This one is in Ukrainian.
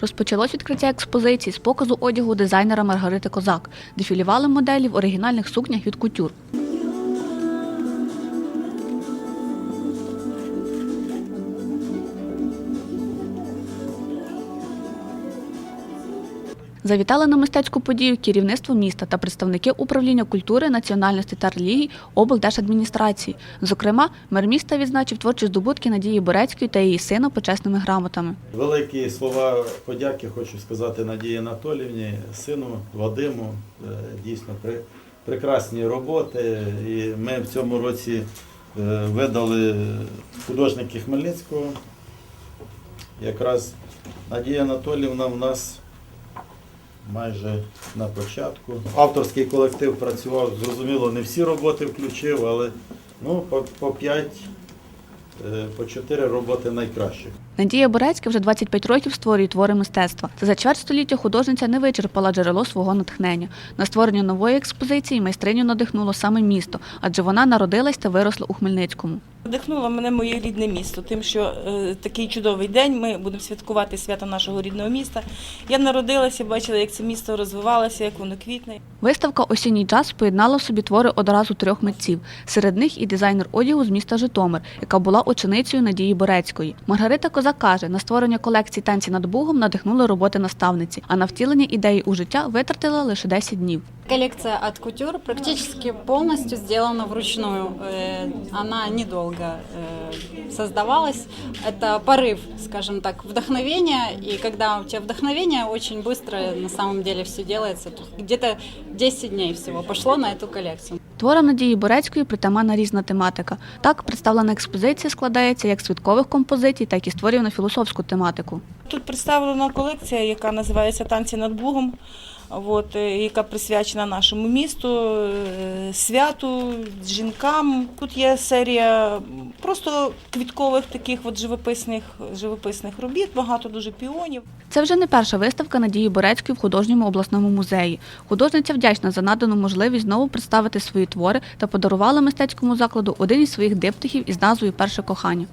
Розпочалось відкриття експозиції з показу одягу дизайнера Маргарити Козак. Дефілювали моделі в оригінальних сукнях від кутюр. Завітали на мистецьку подію керівництво міста та представники управління культури, національності та релігій облдержадміністрації. Зокрема, мер міста відзначив творчі здобутки Надії Борецької та її сина почесними грамотами. Великі слова подяки хочу сказати Надії Анатоліївні, сину Вадиму. Е, Дійсно при- прекрасні роботи. І ми в цьому році е, видали художники Хмельницького. Якраз Надія Анатоліївна в нас майже на початку. Авторський колектив працював, зрозуміло, не всі роботи включив, але ну, по, по 5, по 4 роботи найкращих. Надія Борецька вже 25 років створює твори мистецтва. Та за чверть століття художниця не вичерпала джерело свого натхнення. На створення нової експозиції майстриню надихнуло саме місто, адже вона народилась та виросла у Хмельницькому. Надихнуло мене моє рідне місто, тим, що е, такий чудовий день. Ми будемо святкувати свято нашого рідного міста. Я народилася, бачила, як це місто розвивалося, як воно квітне. Виставка Осінній джаз поєднала в собі твори одразу трьох митців. Серед них і дизайнер одягу з міста Житомир, яка була ученицею Надії Борецької. Маргарита Козак каже, на створення колекції танці над Бугом надихнули роботи наставниці, а на втілення ідеї у життя витратила лише 10 днів. Коллекция от кутюр практически полностью сделана вручную. Э, Она недолго э, создавалась. Это порыв, скажем так, вдохновения. И когда у тебя вдохновение, очень быстро на самом деле все делается. То есть Где-то 10 дней всего пошло на эту коллекцию. Творам Надії Борецької притаманна різна тематика. Так, представлена експозиція складається як з квіткових композицій, так і з творів на філософську тематику. Тут представлена колекція, яка називається Танці над Бугом. От, е, яка присвячена нашому місту, е, святу, жінкам. Тут є серія просто квіткових таких от живописних, живописних робіт, багато дуже піонів. Це вже не перша виставка Надії Борецької в художньому обласному музеї. Художниця вдячна за надану можливість знову представити свої твори та подарувала мистецькому закладу один із своїх диптихів із назвою Перше кохання.